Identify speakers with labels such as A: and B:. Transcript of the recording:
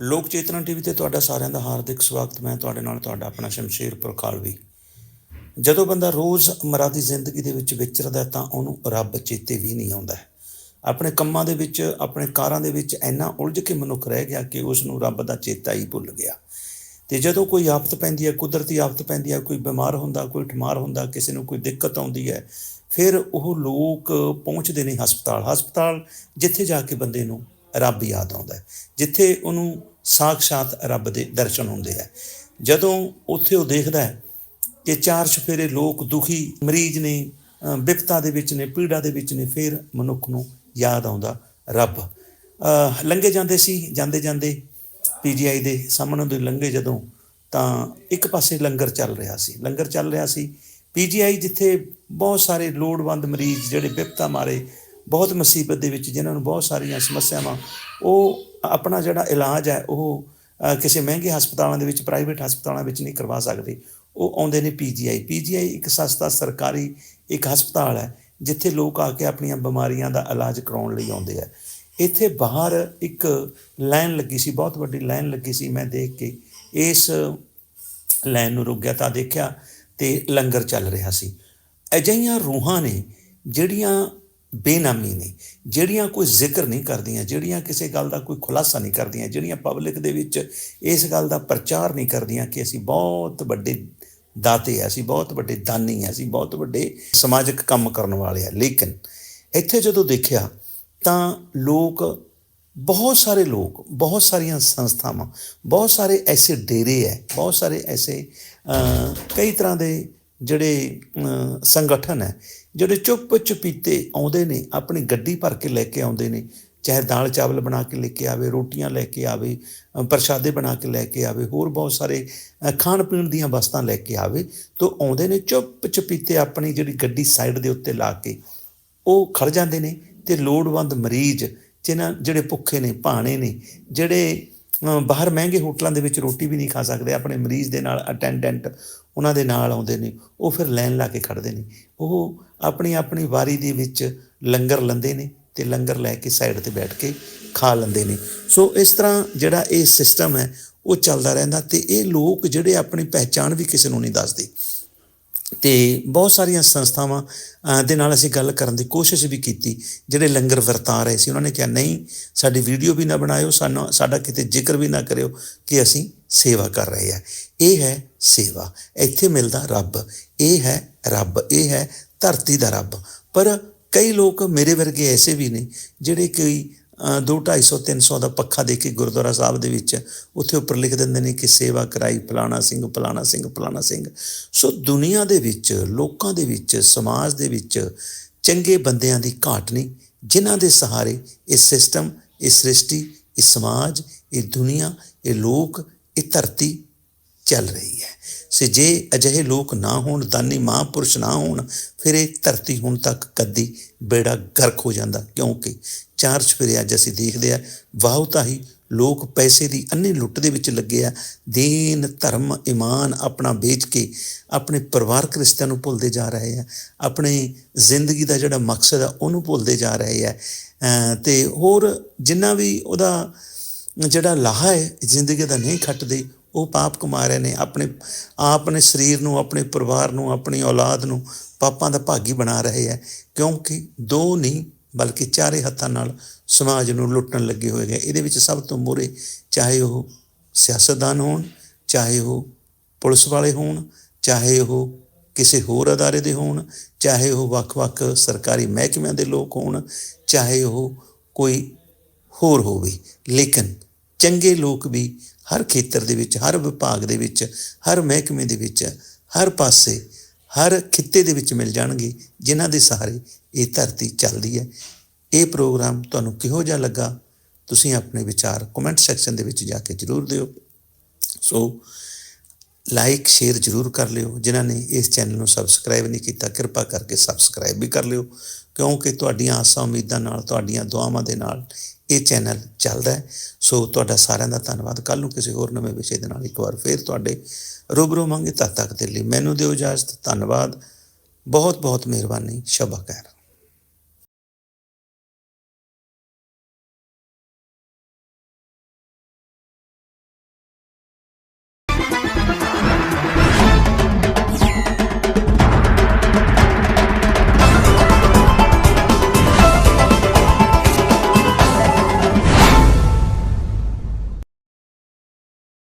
A: ਲੋਕ ਚੇਤਨਾ ਟੀਵੀ ਤੇ ਤੁਹਾਡਾ ਸਾਰਿਆਂ ਦਾ ਹਾਰਦਿਕ ਸਵਾਗਤ। ਮੈਂ ਤੁਹਾਡੇ ਨਾਲ ਤੁਹਾਡਾ ਆਪਣਾ ਸ਼ਮਸ਼ੇਰ ਪ੍ਰਖਾਲਵੀ ਜਦੋਂ ਬੰਦਾ ਰੋਜ਼ ਮਰਾ ਦੀ ਜ਼ਿੰਦਗੀ ਦੇ ਵਿੱਚ ਵਿਚਰਦਾ ਤਾਂ ਉਹਨੂੰ ਰੱਬ ਚੇਤੇ ਵੀ ਨਹੀਂ ਆਉਂਦਾ ਆਪਣੇ ਕੰਮਾਂ ਦੇ ਵਿੱਚ, ਆਪਣੇ ਕਾਰਾਂ ਦੇ ਵਿੱਚ ਇੰਨਾ ਉਲਝ ਕੇ ਮਨੁੱਖ ਰਹਿ ਗਿਆ ਕਿ ਉਸ ਨੂੰ ਰੱਬ ਦਾ ਚੇਤਾ ਹੀ ਭੁੱਲ ਗਿਆ। ਤੇ ਜਦੋਂ ਕੋਈ ਆਫਤ ਪੈਂਦੀ ਹੈ, ਕੁਦਰਤੀ ਆਫਤ ਪੈਂਦੀ ਹੈ, ਕੋਈ ਬਿਮਾਰ ਹੁੰਦਾ, ਕੋਈ ਠਮਾਰ ਹੁੰਦਾ, ਕਿਸੇ ਨੂੰ ਕੋਈ ਦਿੱਕਤ ਆਉਂਦੀ ਹੈ, ਫਿਰ ਉਹ ਲੋਕ ਪਹੁੰਚਦੇ ਨੇ ਹਸਪਤਾਲ। ਹਸਪਤਾਲ ਜਿੱਥੇ ਜਾ ਕੇ ਬੰਦੇ ਨੂੰ ਰੱਬ ਯਾਦ ਆਉਂਦਾ ਹੈ ਜਿੱਥੇ ਉਹਨੂੰ ਸਾਖਸ਼ਾਤ ਰੱਬ ਦੇ ਦਰਸ਼ਨ ਹੁੰਦੇ ਹੈ ਜਦੋਂ ਉੱਥੇ ਉਹ ਦੇਖਦਾ ਹੈ ਕਿ ਚਾਰ ਚਫੇਰੇ ਲੋਕ ਦੁਖੀ ਮਰੀਜ਼ ਨੇ ਅ, ਬਿਪਤਾ ਦੇ ਵਿੱਚ ਨੇ ਪੀੜਾ ਦੇ ਵਿੱਚ ਨੇ ਫਿਰ ਮਨੁੱਖ ਨੂੰ ਯਾਦ ਆਉਂਦਾ ਰੱਬ। ਅ, ਲੰਘੇ ਜਾਂਦੇ ਸੀ ਜਾਂਦੇ ਜਾਂਦੇ ਪੀਜੀਆਈ ਦੇ ਸਾਹਮਣੇ ਤੋਂ ਲੰਘੇ ਜਦੋਂ ਤਾਂ ਇੱਕ ਪਾਸੇ ਲੰਗਰ ਚੱਲ ਰਿਹਾ ਸੀ ਲੰਗਰ ਚੱਲ ਰਿਹਾ ਸੀ। ਪੀਜੀਆਈ ਜਿੱਥੇ ਬਹੁਤ ਸਾਰੇ ਲੋੜਵੰਦ ਮਰੀਜ਼ ਜਿਹੜੇ ਬਿਪਤਾ ਮਾਰੇ ਬਹੁਤ ਮੁਸੀਬਤ ਦੇ ਵਿੱਚ ਜਿਨ੍ਹਾਂ ਨੂੰ ਬਹੁਤ ਸਾਰੀਆਂ ਸਮੱਸਿਆਵਾਂ, ਉਹ ਆਪਣਾ ਜਿਹੜਾ ਇਲਾਜ ਹੈ, ਉਹ ਕਿਸੇ ਮਹਿੰਗੇ ਹਸਪਤਾਲਾਂ ਦੇ ਵਿੱਚ, ਪ੍ਰਾਈਵੇਟ ਹਸਪਤਾਲਾਂ ਵਿੱਚ ਨਹੀਂ ਕਰਵਾ ਸਕਦੇ। ਉਹ ਆਉਂਦੇ ਨੇ ਪੀਜੀਆਈ ਪੀਜੀਆਈ ਇੱਕ ਸਸਤਾ ਸਰਕਾਰੀ ਇੱਕ ਹਸਪਤਾਲ ਹੈ, ਜਿੱਥੇ ਲੋਕ ਆ ਕੇ ਆਪਣੀਆਂ ਬਿਮਾਰੀਆਂ ਦਾ ਇਲਾਜ ਕਰਾਉਣ ਲਈ ਆਉਂਦੇ ਆ। ਇੱਥੇ ਬਾਹਰ ਇੱਕ ਲਾਈਨ ਲੱਗੀ ਸੀ, ਬਹੁਤ ਵੱਡੀ ਲਾਈਨ ਲੱਗੀ ਸੀ, ਮੈਂ ਦੇਖ ਕੇ ਇਸ ਲਾਈਨ ਨੂੰ ਰੁਕ ਗਿਆ ਤਾਂ ਦੇਖਿਆ ਤੇ ਲੰਗਰ ਚੱਲ ਰਿਹਾ ਸੀ। ਅਜਿਹੀਆਂ ਰੂਹਾਂ ਨੇ ਜਿਹੜੀਆਂ ਬੇਨਾਮੀ ਨੇ, ਜਿਹੜੀਆਂ ਕੋਈ ਜ਼ਿਕਰ ਨਹੀਂ ਕਰਦੀਆਂ, ਜਿਹੜੀਆਂ ਕਿਸੇ ਗੱਲ ਦਾ ਕੋਈ ਖੁਲਾਸਾ ਨਹੀਂ ਕਰਦੀਆਂ, ਜਿਹੜੀਆਂ ਪਬਲਿਕ ਦੇ ਵਿੱਚ ਇਸ ਗੱਲ ਦਾ ਪ੍ਰਚਾਰ ਨਹੀਂ ਕਰਦੀਆਂ ਕਿ ਅਸੀਂ ਬਹੁਤ ਵੱਡੇ ਦਾਤੇ ਆ, ਅਸੀਂ ਬਹੁਤ ਵੱਡੇ ਦਾਨੀ ਆ, ਅਸੀਂ ਬਹੁਤ ਵੱਡੇ ਸਮਾਜਿਕ ਕੰਮ ਕਰਨ ਵਾਲੇ ਆ। ਲੇਕਿਨ ਇੱਥੇ ਜਦੋਂ ਦੇਖਿਆ, ਤਾਂ ਲੋਕ, ਬਹੁਤ ਸਾਰੇ ਲੋਕ, ਬਹੁਤ ਸਾਰੀਆਂ ਸੰਸਥਾਵਾਂ, ਬਹੁਤ ਸਾਰੇ ਐਸੇ ਡੇਰੇ ਹੈ ਬਹੁਤ ਸਾਰੇ ਐਸੇ ਕਈ ਤਰ੍ਹਾਂ ਦੇ ਜਿਹੜੇ ਸੰਗਠਨ ਹੈ ਜਿਹੜੇ ਚੁੱਪ ਚੁਪੀਤੇ ਆਉਂਦੇ ਨੇ, ਆਪਣੀ ਗੱਡੀ ਭਰ ਕੇ ਲੈ ਕੇ ਆਉਂਦੇ ਨੇ, ਚਾਹੇ ਦਾਲ ਚਾਵਲ ਬਣਾ ਕੇ ਲੈ ਕੇ ਆਵੇ, ਰੋਟੀਆਂ ਲੈ ਕੇ ਆਵੇ ਪ੍ਰਸ਼ਾਦੇ ਬਣਾ ਕੇ ਲੈ ਕੇ ਆਵੇ, ਹੋਰ ਬਹੁਤ ਸਾਰੇ ਖਾਣ ਪੀਣ ਦੀਆਂ ਵਸਤਾਂ ਲੈ ਕੇ ਆਵੇ, ਤੋਂ ਆਉਂਦੇ ਨੇ ਚੁੱਪ ਚੁਪੀਤੇ ਆਪਣੀ ਜਿਹੜੀ ਗੱਡੀ ਸਾਈਡ ਦੇ ਉੱਤੇ ਲਾ ਕੇ, ਉਹ ਖੜ ਜਾਂਦੇ ਨੇ ਤੇ ਲੋੜਵੰਦ ਮਰੀਜ਼, ਜਿਨ੍ਹਾਂ, ਜਿਹੜੇ ਭੁੱਖੇ ਨੇ, ਭਾਣੇ ਨੇ, ਜਿਹੜੇ ਬਾਹਰ ਮਹਿੰਗੇ ਹੋਟਲਾਂ ਦੇ ਵਿੱਚ ਰੋਟੀ ਵੀ ਨਹੀਂ ਖਾ ਸਕਦੇ, ਆਪਣੇ ਮਰੀਜ਼ ਦੇ ਨਾਲ ਅਟੈਂਡੈਂਟ ਉਹਨਾਂ ਦੇ ਨਾਲ ਆਉਂਦੇ ਨੇ, ਉਹ ਫਿਰ ਲਾਈਨ ਲਾ ਕੇ ਖੜਦੇ ਨੇ। ਉਹ ਆਪਣੀ ਆਪਣੀ ਵਾਰੀ ਦੇ ਵਿੱਚ ਲੰਗਰ ਲੈਂਦੇ ਨੇ ਤੇ ਲੰਗਰ ਲੈ ਕੇ ਸਾਈਡ ਤੇ ਬੈਠ ਕੇ ਖਾ ਲੈਂਦੇ ਨੇ। ਸੋ ਇਸ ਤਰ੍ਹਾਂ ਜਿਹੜਾ ਇਹ ਸਿਸਟਮ ਹੈ, ਉਹ ਚੱਲਦਾ ਰਹਿੰਦਾ ਤੇ ਇਹ ਲੋਕ ਜਿਹੜੇ ਆਪਣੀ ਪਹਿਚਾਣ ਵੀ ਕਿਸੇ ਨੂੰ ਨਹੀਂ ਦੱਸਦੇ। ਤੇ ਬਹੁਤ ਸਾਰੀਆਂ ਸੰਸਥਾਵਾਂ ਦੇ ਨਾਲ ਅਸੀਂ ਗੱਲ ਕਰਨ ਦੀ ਕੋਸ਼ਿਸ਼ ਵੀ ਕੀਤੀ, ਜਿਹੜੇ ਲੰਗਰ ਵਰਤਾ ਰਹੇ ਸੀ। ਉਹਨਾਂ ਨੇ ਕਿਹਾ, ਨਹੀਂ, ਸਾਡੀ ਵੀਡੀਓ ਵੀ ਨਾ ਬਣਾਇਓ, ਸਾਨੂੰ, ਸਾਡਾ ਕਿਤੇ ਜ਼ਿਕਰ ਵੀ ਨਾ ਕਰਿਓ ਕਿ ਅਸੀਂ ਸੇਵਾ ਕਰ ਰਹੇ ਹਾਂ। ਇਹ ਹੈ ਸੇਵਾ। ਇੱਥੇ ਮਿਲਦਾ ਰੱਬ। ਇਹ ਹੈ ਰੱਬ। ਇਹ ਹੈ ਧਰਤੀ ਦਾ ਰੱਬ। ਪਰ ਕਈ ਲੋਕ ਮੇਰੇ ਵਰਗੇ ਐਸੇ ਵੀ ਨੇ, ਜਿਹੜੇ ਕੋਈ ਅ, ਦੋ 250 300 ਦਾ ਪੱਖਾ ਦੇ ਕੇ ਗੁਰਦੁਆਰਾ ਸਾਹਿਬ ਦੇ ਵਿੱਚ ਉੱਥੇ ਉੱਪਰ ਲਿਖ ਦਿੰਦੇ ਨੇ ਕਿ ਸੇਵਾ ਕਰਾਈ ਫਲਾਣਾ ਸਿੰਘ ਫਲਾਣਾ ਸਿੰਘ ਫਲਾਣਾ ਸਿੰਘ। ਸੋ ਦੁਨੀਆ ਦੇ ਵਿੱਚ ਲੋਕਾਂ ਦੇ ਵਿੱਚ ਸਮਾਜ ਦੇ ਵਿੱਚ ਚੰਗੇ ਬੰਦਿਆਂ ਦੀ ਘਾਟ ਨਹੀਂ ਜਿਨ੍ਹਾਂ ਦੇ ਸਹਾਰੇ ਇਹ ਸਿਸਟਮ ਇਹ ਸ੍ਰਿਸ਼ਟੀ ਇਹ ਸਮਾਜ ਇਹ ਦੁਨੀਆ ਇਹ ਲੋਕ ਇਹ ਧਰਤੀ ਚੱਲ ਰਹੀ ਹੈ। ਸੇ ਜੇ ਅਜਿਹੇ ਲੋਕ ਨਾ ਹੋਣ, ਦਾਨੀ ਮਹਾਂਪੁਰਸ਼ ਨਾ ਹੋਣ, ਫਿਰ ਇਹ ਧਰਤੀ ਹੁਣ ਤੱਕ ਕਦੀ ਬੇੜਾ ਗਰਕ ਹੋ ਜਾਂਦਾ, ਕਿਉਂਕਿ ਚਾਰ ਚਫੇਰੇ ਅੱਜ ਅਸੀਂ ਦੇਖਦੇ ਆ ਵਾਹੁਤਾ ਹੀ ਲੋਕ ਪੈਸੇ ਦੀ ਅੰਨੀ ਲੁੱਟ ਦੇ ਵਿੱਚ ਲੱਗੇ ਆ। ਦੀਨ, ਧਰਮ, ਇਮਾਨ ਆਪਣਾ ਵੇਚ ਕੇ ਆਪਣੇ ਪਰਿਵਾਰਕ ਰਿਸ਼ਤਿਆਂ ਨੂੰ ਭੁੱਲਦੇ ਜਾ ਰਹੇ ਆ। ਆਪਣੇ ਜ਼ਿੰਦਗੀ ਦਾ ਜਿਹੜਾ ਮਕਸਦ ਆ, ਉਹਨੂੰ ਭੁੱਲਦੇ ਜਾ ਰਹੇ ਆ। ਅਮ ਤੇ ਹੋਰ ਜਿੰਨਾ ਵੀ ਉਹਦਾ ਜਿਹੜਾ ਲਾਹਾ ਹੈ, ਜ਼ਿੰਦਗੀ ਦਾ ਨਹੀਂ ਖੱਟਦੇ ਉਹ ਪਾਪ ਕਮਾ ਰਹੇ ਨੇ, ਆਪਣੇ ਆਪਣੇ ਸਰੀਰ ਨੂੰ, ਆਪਣੇ ਪਰਿਵਾਰ ਨੂੰ, ਆਪਣੀ ਔਲਾਦ ਨੂੰ ਪਾਪਾਂ ਦਾ ਭਾਗੀ ਬਣਾ ਰਹੇ ਹੈ, ਕਿਉਂਕਿ ਦੋ ਨਹੀਂ, ਬਲਕਿ ਚਾਰੇ ਹੱਥਾਂ ਨਾਲ ਸਮਾਜ ਨੂੰ ਲੁੱਟਣ ਲੱਗੇ ਹੋਏ ਗਏ ਇਹਦੇ ਵਿੱਚ ਸਭ ਤੋਂ ਮੋਰੇ ਚਾਹੇ ਉਹ ਸਿਆਸਤਦਾਨ ਹੋਣ, ਚਾਹੇ ਉਹ ਪੁਲਿਸ ਵਾਲੇ ਹੋਣ, ਚਾਹੇ ਉਹ ਕਿਸੇ ਹੋਰ ਅਦਾਰੇ ਦੇ ਹੋਣ, ਚਾਹੇ ਉਹ ਵੱਖ-ਵੱਖ ਸਰਕਾਰੀ ਮਹਿਕਮਿਆਂ ਦੇ ਲੋਕ ਹੋਣ, ਚਾਹੇ ਉਹ ਕੋਈ ਹੋਰ ਹੋਵੇ। ਲੇਕਿਨ ਚੰਗੇ ਲੋਕ ਵੀ ਹਰ ਖੇਤਰ ਦੇ ਵਿੱਚ, ਹਰ ਵਿਭਾਗ ਦੇ ਵਿੱਚ, ਹਰ ਮਹਿਕਮੇ ਦੇ ਵਿੱਚ, ਹਰ ਪਾਸੇ, ਹਰ ਖਿੱਤੇ ਦੇ ਵਿੱਚ ਮਿਲ ਜਾਣਗੇ ਜਿਨ੍ਹਾਂ ਦੇ ਸਹਾਰੇ ਇਹ ਧਰਤੀ ਚੱਲਦੀ ਹੈ। ਇਹ ਪ੍ਰੋਗਰਾਮ ਤੁਹਾਨੂੰ ਕਿਹੋ ਜਿਹਾ ਲੱਗਾ? ਤੁਸੀਂ ਆਪਣੇ ਵਿਚਾਰ ਕਮੈਂਟ ਸੈਕਸ਼ਨ ਦੇ ਵਿੱਚ ਜਾ ਕੇ ਜਰੂਰ ਦਿਓ। ਸੋ ਲਾਈਕ ਸ਼ੇਅਰ ਜਰੂਰ ਕਰ ਲਿਓ। ਜਿਨ੍ਹਾਂ ਨੇ ਇਸ ਚੈਨਲ ਨੂੰ ਸਬਸਕ੍ਰਾਈਬ ਨਹੀਂ ਕੀਤਾ, ਕਿਰਪਾ ਕਰਕੇ ਸਬਸਕ੍ਰਾਈਬ ਵੀ ਕਰ ਲਿਓ। ਕਿਉਂਕਿ ਤੁਹਾਡੀਆਂ ਆਸਾਂ ਉਮੀਦਾਂ ਨਾਲ, ਤੁਹਾਡੀਆਂ ਦੁਆਵਾਂ ਦੇ ਨਾਲ ਇਹ ਚੈਨਲ ਚੱਲਦਾ ਹੈ। ਸੋ ਤੁਹਾਡਾ ਸਾਰਿਆਂ ਦਾ ਧੰਨਵਾਦ। ਕੱਲ ਨੂੰ ਕਿਸੇ ਹੋਰ ਨਵੇਂ ਵਿਸ਼ੇ ਦੇ ਨਾਲ ਇੱਕ ਵਾਰ ਫੇਰ ਤੁਹਾਡੇ ਰੂਬਰੂ ਮੰਗੇ ਤਦ ਤੱਕ ਦੇ ਲਈ ਮੈਨੂੰ ਦਿਓ ਇਜਾਜ਼ਤ। ਧੰਨਵਾਦ। ਬਹੁਤ ਬਹੁਤ ਮਿਹਰਬਾਨੀ। ਸ਼ਬਾ ਖੈਰ